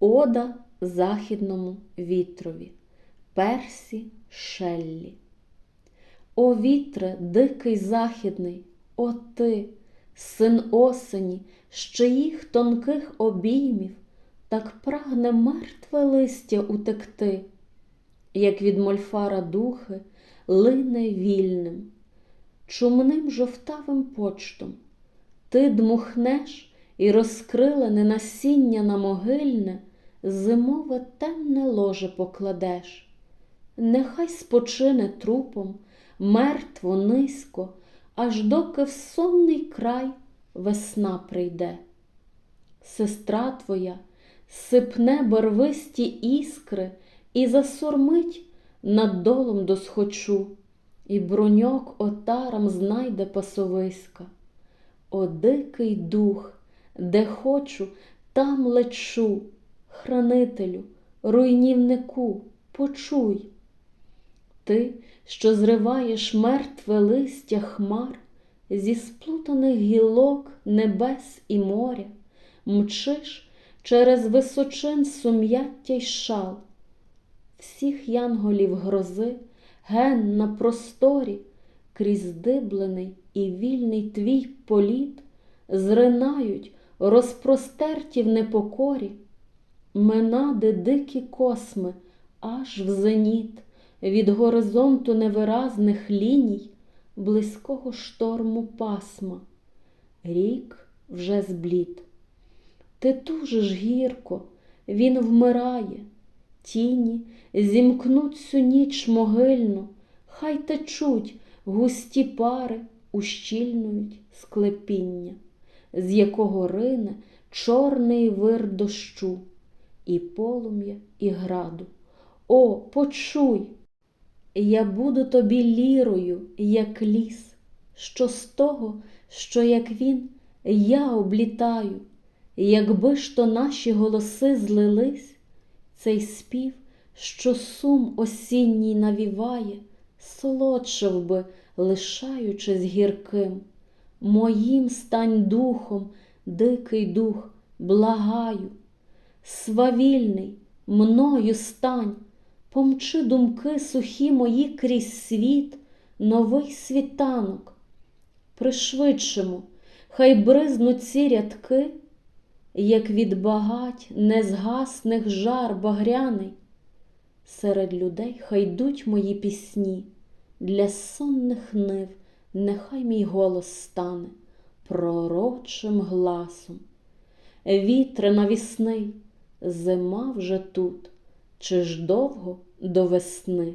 Ода західному вітрові, Персі Шеллі. О вітре, дикий західний, о ти, син осені, з чиїх тонких обіймів, так прагне мертве листя утекти, як від мольфара духи лине вільним, чумним жовтавим почтом, ти дмухнеш і розкрилене насіння на могильне, зимове темне ложе покладеш. Нехай спочине трупом мертво низько, аж доки в сонний край весна прийде. Сестра твоя сипне барвисті іскри і засурмить над долом досхочу, і броньок отарам знайде пасовиська. О, дикий дух, де хочу, там лечу, хранителю, руйнівнику, почуй. Ти, що зриваєш мертве листя хмар зі сплутаних гілок небес і моря, мчиш через височин сум'яття й шал, всіх янголів грози, ген на просторі, крізь диблений і вільний твій політ, зринають, розпростерті в непокорі, менади дикі косми аж в зеніт від горизонту невиразних ліній, близького шторму пасма. Рік вже зблід. Ти тужиш гірко, він вмирає, тіні зімкнуть цю ніч могильну, хай течуть густі пари, ущільнують склепіння, з якого рине чорний вир дощу, і полум'я, і граду. О, почуй! Я буду тобі лірою, як ліс, що з того, що як він, я облітаю, якби ж то наші голоси злились, цей спів, що сум осінній навіває, солодшав би, лишаючись гірким. Моїм стань духом, дикий дух, благаю, свавільний, мною стань. Помчи думки сухі мої крізь світ, новий світанок. Пришвидшимо, хай бризнуть ці рядки, як від багать незгасних жар багряний. Серед людей хай йдуть мої пісні, для сонних нив нехай мій голос стане пророчим гласом. Вітре навісний, зима вже тут. Чи ж довго до весни?